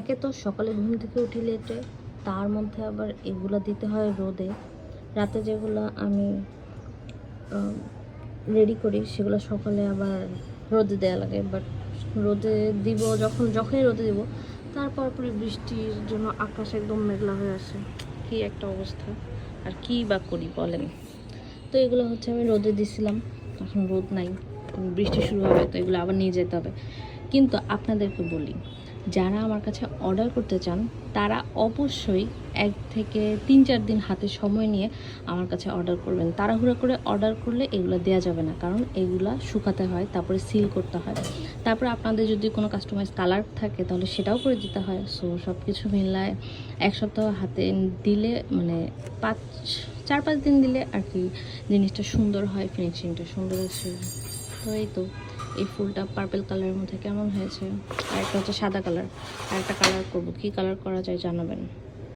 একে তো সকালে ঘুম থেকে উঠি লেটে তার মধ্যে আবার এগুলো দিতে হয় রোদে। রাতে যেগুলো আমি রেডি করি সেগুলো সকালে আবার রোদে দেওয়া লাগে। বাট রোদে দিব যখন, যখনই রোদে দিব, তারপর পরে বৃষ্টির জন্য আকাশ একদম মেঘলা হয়ে আসে। কি একটা অবস্থা। আর কি বা করি বলেন? তো এগুলো হচ্ছে আমি রোদে দিছিলাম। এখন রোদ নাই। বৃষ্টি শুরু হবে, তো এগুলো আবার নিয়ে যেতে হবে। কিন্তু আপনাদেরকে বলি, যারা আমার কাছে অর্ডার করতে চান, তারা অবশ্যই এক থেকে তিন চার দিন হাতে সময় নিয়ে আমার কাছে অর্ডার করবেন। তাড়াহুড়ো করে অর্ডার করলে এগুলো দেওয়া যাবে না, কারণ এগুলা শুকাতে হয়, তারপরে সিল করতে হয়। তারপরে আপনাদের যদি কোনো কাস্টমাইজ কালার থাকে, তাহলে সেটাও করে দিতে হয়। সো সব কিছু মিলায় এক সপ্তাহ হাতে দিলে মানে পাঁচ, চার পাঁচ দিন দিলে আর কি জিনিসটা সুন্দর হয় ফিনিশিংটা সুন্দর আসে তো এই তো। এই ফুলটা পার্পেল কালারের মধ্যে কেমন হয়েছে? আর একটা হচ্ছে সাদা কালার আর একটা কালার করব। কী কালার করা যায় জানাবেন?